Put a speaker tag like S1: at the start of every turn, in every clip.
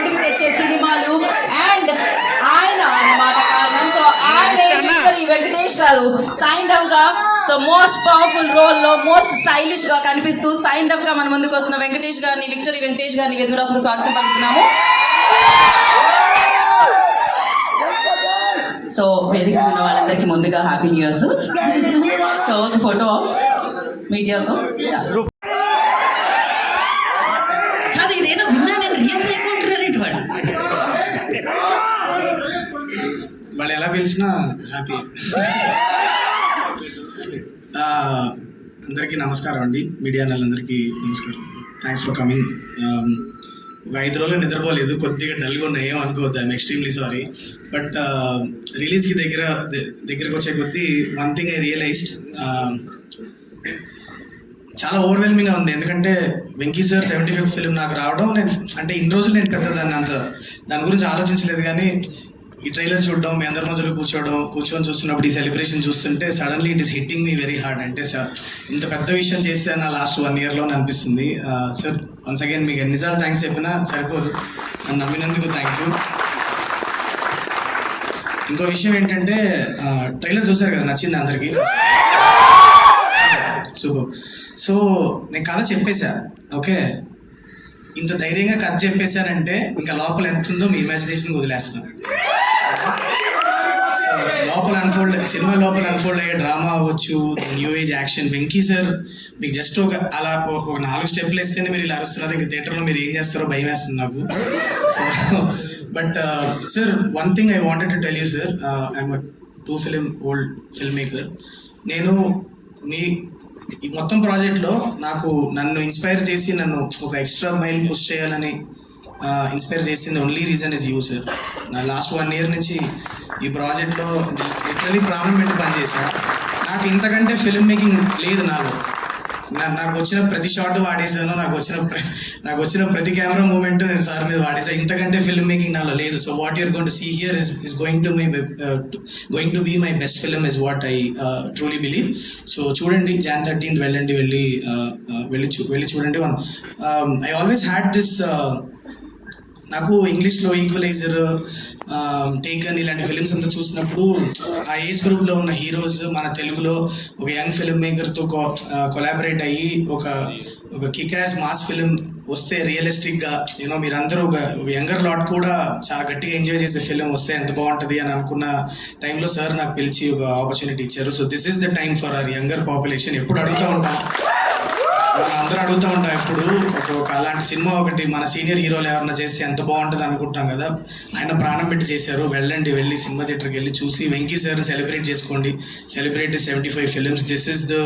S1: ముందుకు తెచ్చే సినిమాలు అండ్ ఆయన అన్నమాట కారణం. సో ఆయన ఈ వెంకటేష్ గారు? సైంధవ్గా సో మోస్ట్ పవర్ఫుల్ రోల్లో మోస్ట్ స్టైలిష్గా కనిపిస్తూ సైంధవ్గా మన ముందుకు వస్తున్న వెంకటేష్ గారిని విక్టరీ వెంకటేష్ గారిని వెదురాసుకు స్వాగతం పలుకుతున్నాము. సో వేదిక ఉన్న వాళ్ళందరికీ ముందుగా హ్యాపీ న్యూ ఇయర్స్ సో ఒక ఫోటో మీడియాతో కాదు ఇదేదో విన్నా నేను రియల్ చేయకుంటున్నారు వాడు
S2: వాళ్ళు హ్యాపీ. అందరికీ నమస్కారం అండి. మీడియా నెలందరికీ నమస్కారం. థ్యాంక్స్ ఫర్ కమింగ్ ఒక ఐదు రోజులు నిద్రపోలేదు. కొద్దిగా డల్గా ఉన్నాయి. ఏం అనుకోవద్దు. ఐమ్ ఎక్స్ట్రీమ్లీ సారీ బట్ రిలీజ్కి దగ్గర దగ్గరకు వచ్చే కొద్దీ వన్ థింగ్ ఐ రియలైజ్డ్ చాలా ఓవర్వెల్మింగ్గా ఉంది. ఎందుకంటే Venky sir seventy fifth film నాకు రావడం నేను అంటే ఇన్ని రోజులు నేను పెద్ద దాన్ని అంత దాని గురించి ఆలోచించలేదు కానీ ఈ ట్రైలర్ చూడడం మీ అందరి మధ్యలో కూర్చోవడం కూర్చొని చూస్తున్నప్పుడు ఈ సెలబ్రేషన్ చూస్తుంటే suddenly it is hitting me very hard అంటే సార్ ఇంత పెద్ద విషయం చేస్తే నా లాస్ట్ వన్ ఇయర్లో అనిపిస్తుంది. సార్ వన్స్ అగైన్ మీకు ఎన్నిసార్లు థ్యాంక్స్ చెప్పినా సరిపోదు. నన్ను నమ్మినందుకు థ్యాంక్ యూ ఇంకో విషయం ఏంటంటే ట్రైలర్ చూసారు కదా నచ్చింది అందరికీ? సూపర్ సో నేను కథ చెప్పేశా ఓకే? ఇంత ధైర్యంగా కథ చెప్పేశానంటే ఇంకా లోపల ఎంత ఉందో మీ ఇమాజినేషన్ వదిలేస్తాను. లోపల అన్ఫోల్డ్ సినిమా లోపల అన్ఫోల్డ్ అయ్యే డ్రామా అవ్వచ్చు new age action Venky sir మీకు జస్ట్ ఒక అలా ఒక నాలుగు స్టెప్లు వేస్తేనే మీరు ఇలా అరుస్తున్నారు. ఇంకా థియేటర్లో మీరు ఏం చేస్తారో భయం వేస్తుంది నాకు. So but sir one thing I wanted to tell you sir I'm too film old film maker నేను మీ మొత్తం ప్రాజెక్ట్లో నాకు నన్ను ఇన్స్పైర్ చేసి నన్ను ఒక ఎక్స్ట్రా మైల్ పుష్ చేయాలని ఇన్స్పైర్ చేసింది only reason is you sir నా లాస్ట్ వన్ ఇయర్ నుంచి ఈ ప్రాజెక్ట్లో లిటరలీ ప్రాణం పెట్టి పనిచేసా నాకు ఇంతకంటే ఫిల్మ్ మేకింగ్ లేదు నాలో. నా- నాకు వచ్చిన ప్రతి షాట్ వాడేసాను నాకు వచ్చిన ప్ర- నాకు వచ్చిన ప్రతి కెమెరా మూమెంట్ నేను సార్ మీద వాడేసా ఇంతకంటే ఫిల్మ్ మేకింగ్ నాలో లేదు. So what you're going to see here is is going to my going to be my best film is what I truly believe so చూడండి జాన్ థర్టీన్త్ వెళ్ళండి వెళ్ళి uh, uh, వెళ్ళి చూ వెళ్ళి చూడండి one I always had this నాకు ఇంగ్లీష్లో Equalizer Taken ఇలాంటి ఫిలిమ్స్ అంతా చూసినప్పుడు ఆ ఏజ్ గ్రూప్లో ఉన్న హీరోస్ మన తెలుగులో ఒక యంగ్ ఫిల్మ్ మేకర్తో కొలాబరేట్ అయ్యి ఒక ఒక కికాస్ మాస్ ఫిలిం వస్తే రియలిస్టిక్గా యూనో మీరందరూ ఒక యంగర్ లాట్ కూడా చాలా గట్టిగా ఎంజాయ్ చేసే ఫిలిం వస్తే ఎంత బాగుంటుంది అని అనుకున్న టైంలో సార్ నాకు పిలిచి ఒక ఆపర్చునిటీ ఇచ్చారు. So this is the time for our younger population ఎప్పుడు అడుగుతూ ఉంటాం. అందరూ అడుగుతూ ఉంటాం ఎప్పుడు? ఒక అలాంటి సినిమా ఒకటి మన సీనియర్ హీరోలు ఎవరన్నా చేస్తే ఎంత బాగుంటుంది అనుకుంటాం కదా? ఆయన ప్రాణం పెట్టి చేశారు వెళ్ళండి వెళ్ళి సినిమా థియేటర్కి వెళ్ళి చూసి వెంకీ సార్ని సెలబ్రేట్ చేసుకోండి. Celebrate seventy five films. This is the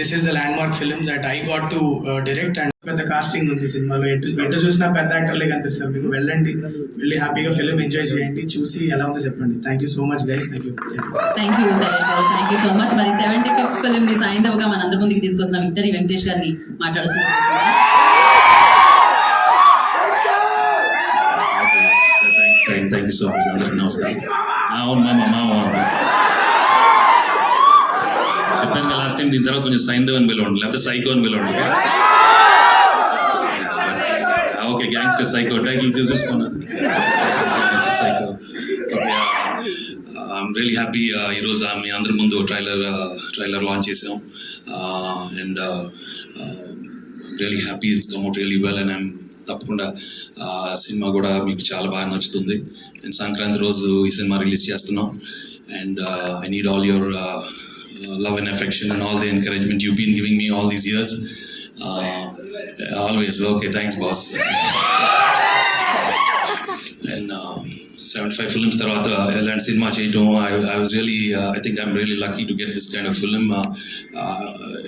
S2: this is the land film that I got to uh, direct and పెద్ద కాస్టింగ్ ఉంది సినిమాలో. ఎటు ఎటు చూసినా పెద్ద యాక్టర్లే కనిపిస్తారు. మీకు వెళ్ళండి. వెళ్ళి హ్యాపీగా ఫిలిం ఎంజాయ్ చేయండి. చూసి ఎలా ఉందో చెప్పండి. Thank you so much guys thank
S1: you thank you గారు. థ్యాంక్ యూ సో మచ్ మరి సెవెంటీ ఫిఫ్త్ ఫిల్మ్ని సాయంత్రంగా మన అందరి ముందుకు తీసుకొస్తున్న విక్టరీ వెంకటేష్ గారిని మాట్లాడుతున్నారు
S3: థ్యాంక్ యూ సో మచ్ అందరికి నమస్కారం అవును మామ మామ చెప్పాను లాస్ట్ టైం దీని తర్వాత కొంచెం సైంధవ్ అని పిలవండి. లేకపోతే సైకో అని పిలవండి. గ్యాంగ్స్టర్ సైకో టైటిల్ చూసుకున్నాను సైకో ఐఎమ్ రియలీ హ్యాపీ ఈరోజు uh, మీ అందరి ముందు ట్రైలర్ ట్రైలర్ లాంచ్ చేసాం. Uh, and really happy it's really well and I'm తప్పకుండా ఆ, సినిమా కూడా మీకు చాలా బాగా నచ్చుతుంది. అండ్ సంక్రాంతి రోజు ఈ సినిమా రిలీజ్ చేస్తున్నాం. And I need all your love and affection and all the encouragement you been giving me all these years always okay thanks boss and seventy five films తర్వాత ఎలాంటి సినిమా చేయటం. I was really I think I'm really lucky to get this kind of film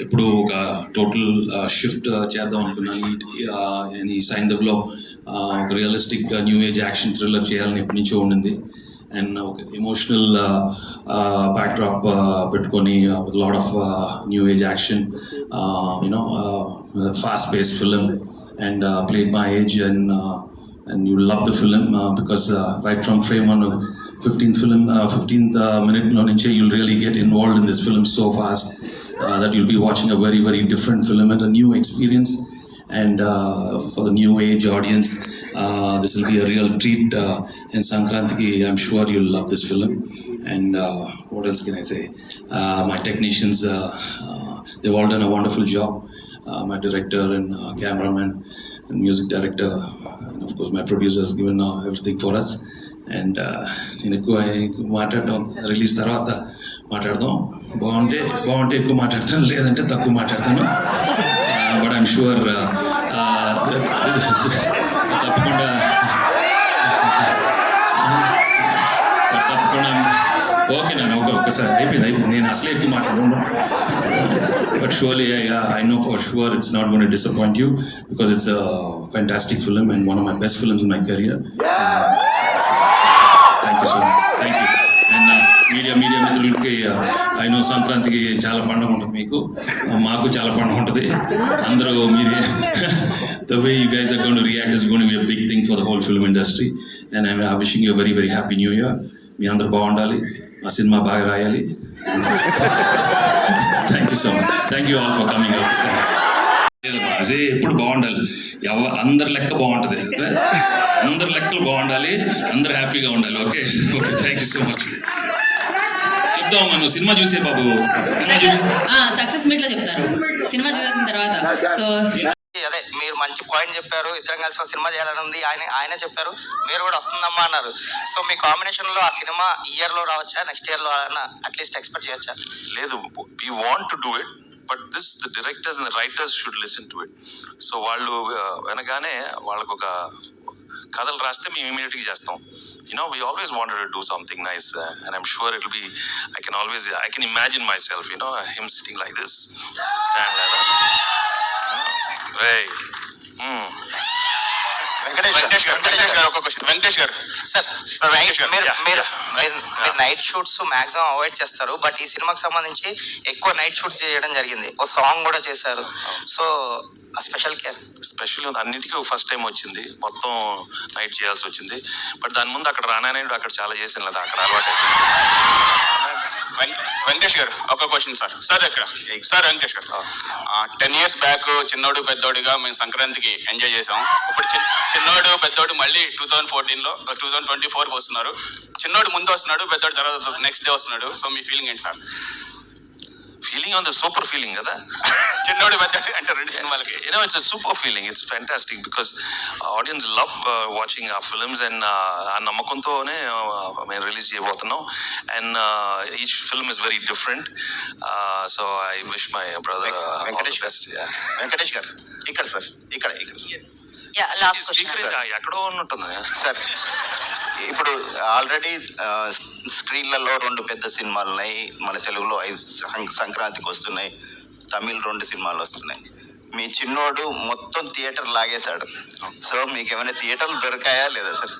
S3: ఇప్పుడు Uh, ఒక total shift చేద్దాం అనుకున్నాను ఈ- uh, ఈ సైందవ్లో ఒక realistic new age action thriller చేయాలని ఎప్పటి నుంచో ఉండింది. అండ్ ఒక ఎమోషనల్ బ్యాక్డ్రాప్ పెట్టుకొని lot of new age action you know fast paced film and played my age and and you love the film uh, because uh, right from frame on 15th film uh, 15th uh, minute lo nunche you'll really get involved in this film so fast uh, that you'll be watching a very very different film and a new experience and uh, for the new age audience Uh, this will be a real treat. Uh, and Sankrantiki, I'm sure you'll love this film. And uh, what else can I say? Uh, my technicians, uh, uh, they've all done a wonderful job. Uh, my director and uh, cameraman and music director, and of course my producer has given uh, everything for us. And నేను ఎక్కువ ఎక్కువ మాట్లాడడం release తర్వాత మాట్లాడదాం బాగుంటే బాగుంటే ఎక్కువ మాట్లాడతాను లేదంటే తక్కువ మాట్లాడతాను బట్ ఐమ్ షూర్ తప్పకుండా. but తప్పకుండా. ఓకే నేను ఓకే ఒక్కసారి. అయిపోయింది అయిపోయింది. నేను అసలే ఎక్కువ మాట్లాడను. But surely I know for sure it's not gonna disappoint you because it's fantastic film and one of my best films in my career thank you so much thank you and media media మిత్రులకి I సంక్రాంతికి చాలా పండుగ ఉంటుంది మీకు. మాకు చాలా పండుగ ఉంటుంది. అందరూ మీరే. The way you guys are gonna react is gonna be a big thing for the whole film industry and I wishing you very very happy new year మీ అందరూ బాగుండాలి. మా సినిమా బాగా రాయాలి. Thank you so much thank you all for coming అదే ఎప్పుడు బాగుండాలి. ఎవ అందరి లెక్క బాగుంటది. అందరి లెక్కలు బాగుండాలి. అందరు హ్యాపీగా ఉండాలి. Okay okay thank you so much చెప్దాం మనం సినిమా చూసే బాబు.
S4: సక్సెస్ మీట్లో చెప్తారు. సినిమా చూసేసిన తర్వాత. సో
S5: అదే మీరు మంచి పాయింట్ చెప్పారు. ఇద్దరం కలిసి సినిమా చేయాలని ఉంది. ఆయన ఆయన చెప్పారు. మీరు కూడా వస్తుందమ్మా అన్నారు. సో మీ కాంబినేషన్లో ఆ సినిమా ఇయర్లో రావచ్చా నెక్స్ట్ ఇయర్లో అట్లీస్ట్ ఎక్స్పెక్ట్ చేయొచ్చా?
S6: లేదు we want to do it but this the directors and writers should listen to it. So వాళ్ళు uh, వాళ్ళకు ఒక కథలు రాస్తే మేము ఇమీడియట్గా చేస్తాం. You know we always wanted to do something nice and I'm sure it be I can always I can imagine myself you know him sitting like this
S5: stand
S7: Venkatesh Venkatesh garu Venkatesh garu ఒక question Venkatesh గారు.
S5: Sir
S7: sir Venkatesh garu.
S5: మీరు night shoots maximum avoid చేస్తారు. But ఈ సినిమాకి సంబంధించి ఎక్కువ night shoots చేయడం జరిగింది. ఓ సాంగ్ కూడా చేశారు. సో ఆ స్పెషల్ కేర్
S6: స్పెషల్ అన్నిటికీ ఫస్ట్ టైం వచ్చింది. మొత్తం నైట్ చేయాల్సి వచ్చింది. బట్ దాని ముందు అక్కడ రానానే అక్కడ చాలా చేసాను లేదా అక్కడ అలవాటు
S7: వెంకటేష్ గారు ఒక క్వశ్చన్ సార్. సార్ ఎక్కడ? Sir Venkatesh garu. Ten years back చిన్నోడు పెద్దోడిగా మేము సంక్రాంతికి ఎంజాయ్ చేసాం ఇప్పుడు చిన్నోడు పెద్దోడు మళ్ళీ టూ థౌసండ్ ఫోర్టీన్లో టూ థౌసండ్ ట్వంటీ ఫోర్ వస్తున్నారు. చిన్నోడు ముందు వస్తున్నాడు పెద్దోడు తర్వాత నెక్స్ట్ డే వస్తున్నాడు. సో మీ ఫీలింగ్ ఏంటి sir?
S6: Feeling on the super feeling కదా?
S7: చిన్నోడు పెద్దోడు అంటే రెండు సినిమాలకి.
S6: Feeling. It's fantastic because uh, audience love uh, watching our films and uh, ఆ నమ్మకంతోనే uh, మేము రిలీజ్ చేయబోతున్నాం. And each film is very different so I wish my brother
S5: Venkatesh
S6: best
S5: Venkatesh garu. ఇక్కడ సార్. ఇక్కడ ఇక్కడ
S4: last
S6: speaker ఎక్కడో ఉన్నట్టుంది
S5: sir ఇప్పుడు ఆల్రెడీ స్క్రీన్లలో రెండు పెద్ద సినిమాలు ఉన్నాయి మన తెలుగులో ఐదు సంక్రాంతికి వస్తున్నాయి. తమిళ్ రెండు సినిమాలు వస్తున్నాయి. మీ చిన్నోడు మొత్తం థియేటర్ లాగేశాడు. సో మీకు ఏమైనా థియేటర్లు దొరికాయా లేదా సార్?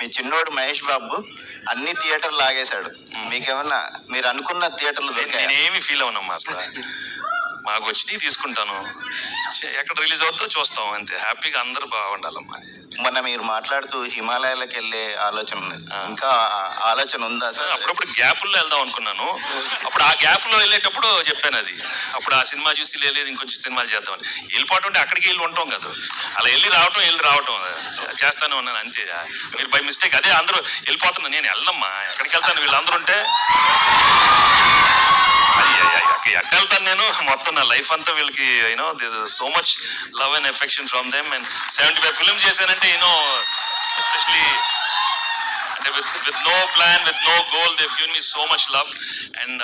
S5: మీ చిన్నోడు మహేష్ బాబు అన్ని థియేటర్లు లాగేశాడు. మీకేమన్నా మీరు అనుకున్న థియేటర్లు దొరికాయా?
S6: నేనేమి ఫీల్ అవునమ్మా అసలు. మాకు వచ్చి తీసుకుంటాను. ఎక్కడ రిలీజ్ అవుతుందో చూస్తాం అంతే. హ్యాపీగా అందరూ బాగుండాలమ్మా.
S5: మొన్న మీరు మాట్లాడుతూ హిమాలయాలకు వెళ్ళే ఆలోచన ఇంకా ఆలోచన ఉందా సార్?
S6: అప్పుడప్పుడు గ్యాపుల్లో వెళ్దాం అనుకున్నాను. అప్పుడు ఆ గ్యాప్లో వెళ్ళేటప్పుడు చెప్పాను అది. అప్పుడు ఆ సినిమా చూసి లేదు ఇంకొంచెం సినిమాలు చేద్దామని. వెళ్ళిపోవటం అంటే అక్కడికి వెళ్ళి ఉంటాం కదా. అలా వెళ్ళి రావటం వెళ్ళి రావటం. చేస్తానే ఉన్నాను అంతే. మీరు బై మిస్టేక్. అదే అందరూ వెళ్ళిపోతున్నా నేను వెళ్ళమ్మా ఎక్కడికి వెళ్తాను? వీళ్ళందరూ ఉంటే. అది ఎక్కడ వెళ్తాను నేను. మొత్తం నా లైఫ్ అంతా వీళ్ళకి you know so much love and affection from them and seventy five film చేశానంటే యూనో ఎస్పెషలీ అంటే with with no plan with no goal they've give me so much love and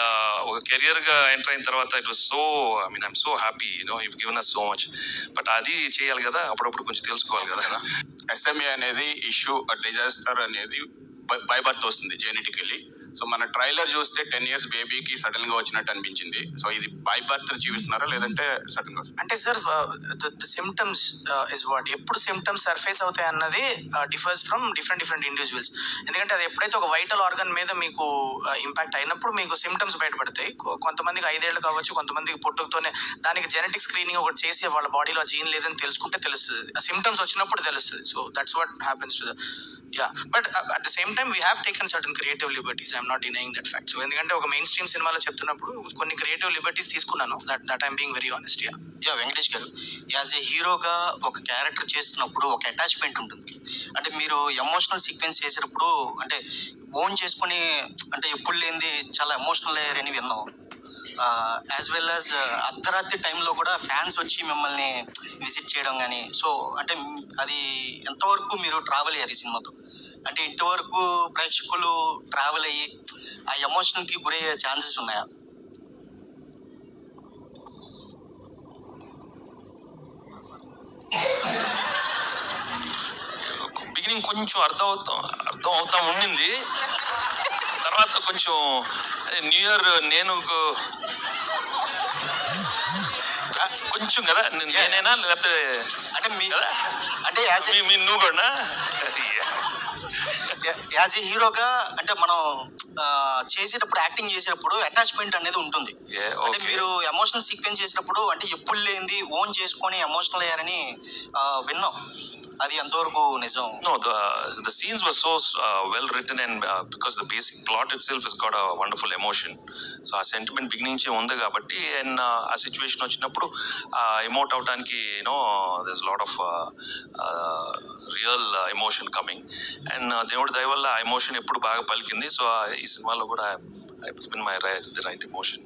S6: ఒక కెరియర్గా ఎంటర్ అయిన తర్వాత it was so I mean I'm so happy you know you given us so much but అది చేయాలి కదా అప్పుడప్పుడు కొంచెం తెలుసుకోవాలి కదా.
S7: ఎస్ఎంఏ అనేది ఇష్యూ డిజాస్టర్ అనేది బై బర్త్ వస్తుంది జెనెటికలీ సో మన ట్రైలర్ చూస్తే టెన్ ఇయర్స్ బేబీకి సడన్గా వచ్చినట్టు అనిపించింది. సో ఇది బై బర్త్ చూపిస్తున్నారా? లేదంటే సడన్గా
S8: అంటే sir the symptoms is what ఎప్పుడు సిమ్టమ్స్ సర్ఫేస్ అవుతాయి అన్నది differs from different different individuals ఎందుకంటే అది ఎప్పుడైతే ఒక వైటల్ ఆర్గన్ మీద మీకు ఇంపాక్ట్ అయినప్పుడు మీకు సిమ్టమ్స్ బయటపడతాయి. కొ- కొంతమందికి ఐదేళ్ళు కావచ్చు కొంతమందికి పుట్టుకతోనే దానికి జెనెటిక్ స్క్రీనింగ్ ఒకటి చేసి వాళ్ళ బాడీలో జీన్ లేదని తెలుసుకుంటే తెలుస్తుంది. ఆ సిమ్టమ్స్ వచ్చినప్పుడు తెలుస్తుంది. So that's what happens to the ya but at the same time we have taken certain creative liberties I'm I'm not denying that fact so ఎందుకంటే ఒక మెయిన్ స్ట్రీమ్ సినిమాలో చెప్తున్నప్పుడు కొన్ని క్రియేటివ్ లిబర్టీస్ తీసుకున్నాను. That that I'm being very honest yeah
S5: yeah Venkatesh garu as a హీరోగా ఒక character చేస్తున్నప్పుడు ఒక అటాచ్మెంట్ ఉంటుంది. అంటే మీరు ఎమోషనల్ సీక్వెన్స్ చేసేటప్పుడు అంటే ఓన్ చేసుకొని అంటే ఎప్పుడు లేనిది చాలా ఎమోషనల్ అయ్యారని విన్నాం. యాజ్ వెల్ యాజ్ అర్ధరాత్రి టైంలో కూడా ఫ్యాన్స్ వచ్చి మిమ్మల్ని విజిట్ చేయడం కానీ సో అంటే అది ఎంతవరకు మీరు ట్రావెల్ అయ్యారు ఈ సినిమాతో? అంటే ఇంతవరకు ప్రేక్షకులు ట్రావెల్ అయ్యి ఆ ఎమోషన్కి గురయ్యే ఛాన్సెస్ ఉన్నాయా?
S6: బిగినింగ్ కొంచెం అర్థం అవుతాం అర్థం అవుతా ఉండింది. తర్వాత కొంచెం న్యూ ఇయర్ నేను కొంచెం కదా నేనేనా లేకపోతే
S5: అంటే మీ
S6: కదా?
S5: అంటే
S6: నువ్వు కూడా
S5: యాజ్ ఏ హీరోగా అంటే మనం చేసేటప్పుడు యాక్టింగ్ చేసేటప్పుడు అటాచ్మెంట్ అనేది ఉంటుంది అంటే. మీరు ఎమోషనల్ సీక్వెన్స్ చేసినప్పుడు అంటే ఎప్పుడు లేనిది ఓన్ చేసుకొని ఎమోషనల్ అయ్యారని విన్నాం అది ఎంతవరకు నిజం?
S6: No the scenes were so well uh, and because the basic plot itself is itself wonderful emotion so ఆ సెంటిమెంట్ బిగినింగ్ నుంచే ఉంది కాబట్టి అండ్ uh, ఆ సిచ్యువేషన్ వచ్చినప్పుడు ఎమోట్ అవడానికి you know this lot of real emotion coming and దేవుడి దయ వల్ల ఆ ఎమోషన్ ఎప్పుడు బాగా పలికింది. సో ఈ సినిమాలో కూడా I given my right the right emotion